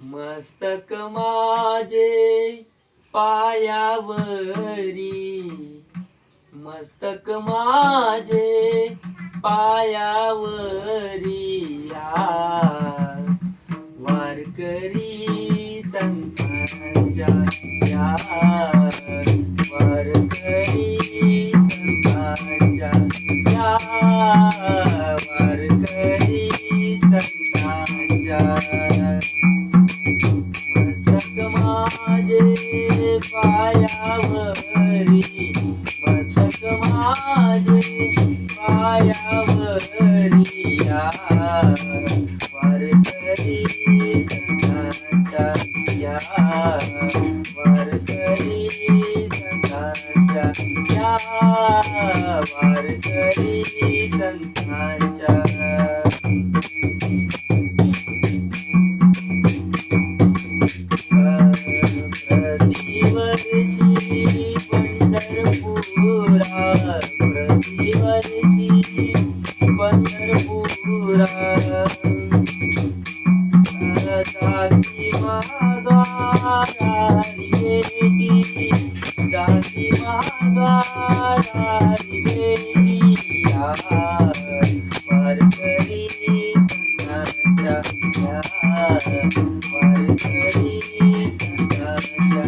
मस्तक माझे पायावरी मस्तक माझे पायावरी या वारकरी संतांच्या पायावरी मस्तक माझे पायावरी या वारकरी संतांच्या या वारकरी संतांच्या या वारकरी संतांच्या जाती महाद्वारारी जाती महाद्वारारी वारकरी संतांच्या वारकरी संतांच्या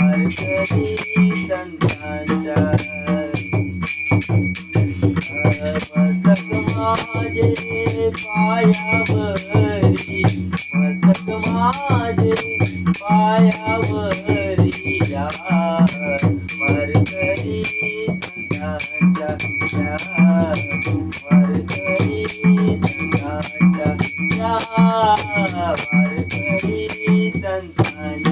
वारकरी संतांच्या मस्तक माझे पायावरी मस्तक माझे पायावरी या वारकरी संतांच्या या संतांच्या या वारकरी संतांच्या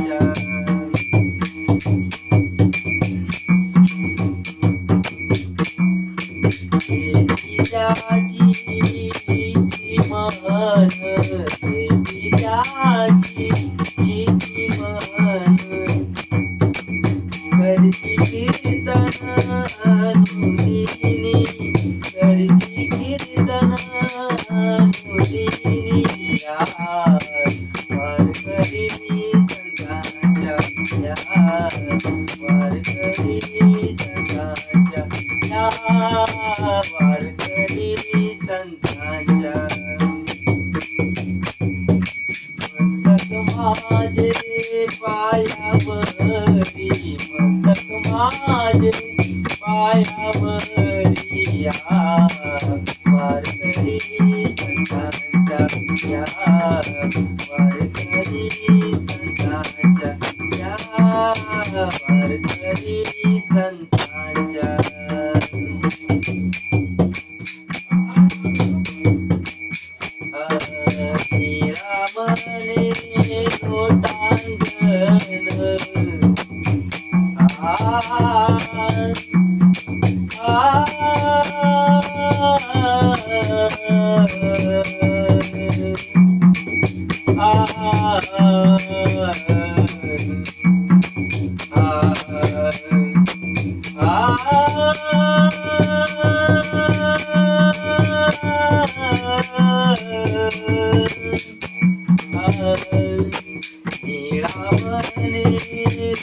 त्याची मन त्याची मन करती कीर्तन अनुदिनी करती कीर्तन अनुदिनी वारकरी संतांच्या वारकरी संतांच्या या माझे पायावरी मस्तक माझे पायावरी वारकरी संतांच्या वारकरी संतांच्या वारकरी Ah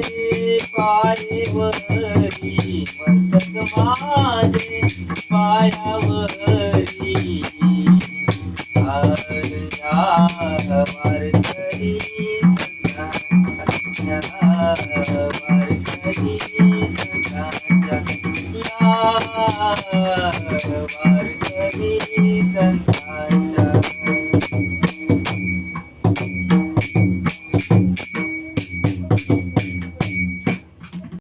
माझे पायवरी मस्तक माझे पायावरी या वारकरी संतांच्या वारकरी संतांच्या या वारकरी संतांच्या